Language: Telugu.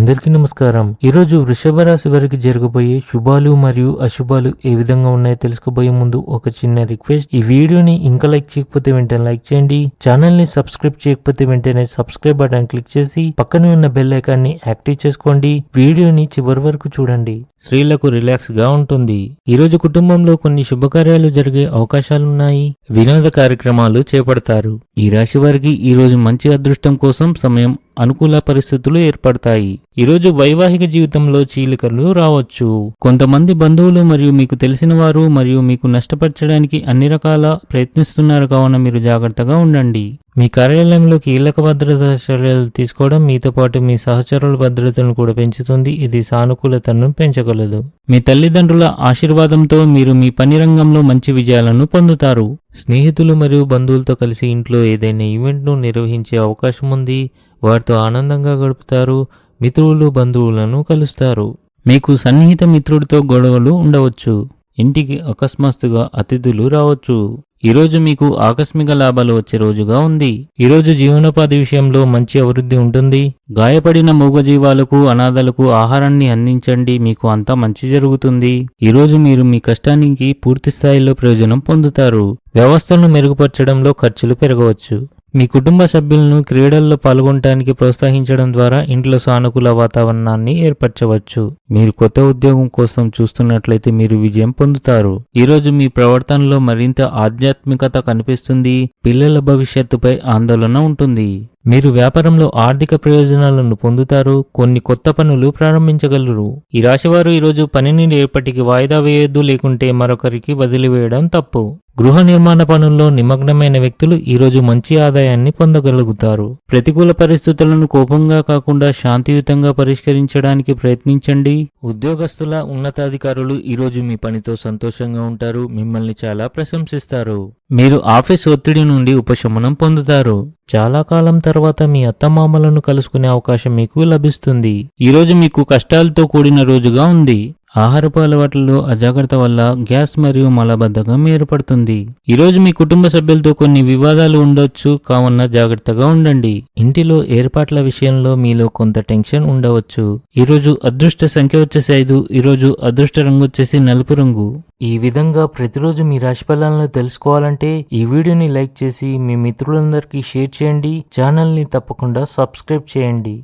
అందరికీ నమస్కారం. ఈ రోజు వృషభ రాశి వారికి జరగబోయే శుభాలు మరియు అశుభాలు ఏ విధంగా ఉన్నాయో తెలుసుకోబోయే ముందు ఒక చిన్న రిక్వెస్ట్. ఈ వీడియోని ఇంకా లైక్ చేయకపోతే వెంటనే లైక్ చేయండి. ఛానల్ని సబ్స్క్రైబ్ చేయకపోతే వెంటనే సబ్స్క్రైబ్ బటన్ క్లిక్ చేసి పక్కనే ఉన్న బెల్ ఐకాన్ని యాక్టివ్ చేసుకోండి. వీడియోని చివరి వరకు చూడండి. స్త్రీలకు రిలాక్స్గా ఉంటుంది. ఈరోజు కుటుంబంలో కొన్ని శుభకార్యాలు జరిగే అవకాశాలున్నాయి. వినోద కార్యక్రమాలు చేపడతారు. ఈ రాశి వారికి ఈ రోజు మంచి అదృష్టం కోసం సమయం అనుకూల పరిస్థితులు ఏర్పడతాయి. ఈరోజు వైవాహిక జీవితంలో చీలికలు రావచ్చు. కొంతమంది బంధువులు మరియు మీకు తెలిసిన వారు మరియు మీకు నష్టపరచడానికి అన్ని రకాల ప్రయత్నిస్తున్నారు కావున మీరు జాగ్రత్తగా ఉండండి. మీ కార్యాలయంలో కీలక భద్రతా చర్యలు తీసుకోవడం మీతో పాటు మీ సహచరుల భద్రతను కూడా పెంచుతుంది. ఇది సానుకూలతను పెంచగలదు. మీ తల్లిదండ్రుల ఆశీర్వాదంతో మీరు మీ పని రంగంలో మంచి విజయాలను పొందుతారు. స్నేహితులు మరియు బంధువులతో కలిసి ఇంట్లో ఏదైనా ఈవెంట్ను నిర్వహించే అవకాశం ఉంది. వారితో ఆనందంగా గడుపుతారు. మిత్రులు బంధువులను కలుస్తారు. మీకు సన్నిహిత మిత్రుడితో గొడవలు ఉండవచ్చు. ఇంటికి అకస్మాత్తుగా అతిథులు రావచ్చు. ఈరోజు మీకు ఆకస్మిక లాభాలు వచ్చే రోజుగా ఉంది. ఈరోజు జీవనోపాధి విషయంలో మంచి అభివృద్ధి ఉంటుంది. గాయపడిన మూగజీవాలకు అనాథలకు ఆహారాన్ని అందించండి. మీకు అంతా మంచి జరుగుతుంది. ఈరోజు మీరు మీ కష్టానికి పూర్తి స్థాయిలో ప్రయోజనం పొందుతారు. వ్యవస్థను మెరుగుపరచడంలో ఖర్చులు పెరగవచ్చు. మీ కుటుంబ సభ్యులను క్రీడల్లో పాల్గొనడానికి ప్రోత్సహించడం ద్వారా ఇంట్లో సానుకూల వాతావరణాన్ని ఏర్పరచవచ్చు. మీరు కొత్త ఉద్యోగం కోసం చూస్తున్నట్లయితే మీరు విజయం పొందుతారు. ఈరోజు మీ ప్రవర్తనలో మరింత ఆధ్యాత్మికత కనిపిస్తుంది. పిల్లల భవిష్యత్తుపై ఆందోళన ఉంటుంది. మీరు వ్యాపారంలో ఆర్థిక ప్రయోజనాలను పొందుతారు. కొన్ని కొత్త పనులు ప్రారంభించగలరు. ఈ రాశివారు ఈరోజు పనిని రేపటికి వాయిదా వేయొద్దు లేకుంటే మరొకరికి వదిలివేయడం తప్పు. గృహ నిర్మాణ పనుల్లో నిమగ్నమైన వ్యక్తులు ఈరోజు మంచి ఆదాయాన్ని పొందగలుగుతారు. ప్రతికూల పరిస్థితులను కోపంగా కాకుండా శాంతియుతంగా పరిష్కరించడానికి ప్రయత్నించండి. ఉద్యోగస్తుల ఉన్నతాధికారులు ఈరోజు మీ పనితో సంతోషంగా ఉంటారు మిమ్మల్ని చాలా ప్రశంసిస్తారు. మీరు ఆఫీస్ ఒత్తిడి నుండి ఉపశమనం పొందుతారు. చాలా కాలం తర్వాత మీ అత్తమామలను కలుసుకునే అవకాశం మీకు లభిస్తుంది. ఈరోజు మీకు కష్టాలతో కూడిన రోజుగా ఉంది. ఆహారపు అలవాట్లలో అజాగ్రత్త వల్ల గ్యాస్ మరియు మలబద్ధకం ఏర్పడుతుంది. ఈరోజు మీ కుటుంబ సభ్యులతో కొన్ని వివాదాలు ఉండొచ్చు కావున జాగ్రత్తగా ఉండండి. ఇంటిలో ఏర్పాట్ల విషయంలో మీలో కొంత టెన్షన్ ఉండవచ్చు. ఈరోజు అదృష్ట సంఖ్య వచ్చేసి ఐదు ఈరోజు అదృష్ట రంగు వచ్చేసి నలుపు రంగు. ఈ విధంగా ప్రతిరోజు మీ రాశి ఫలాలను తెలుసుకోవాలంటే ఈ వీడియోని లైక్ చేసి మీ మిత్రులందరికీ షేర్ చేయండి. ఛానల్ని తప్పకుండా సబ్స్క్రైబ్ చేయండి.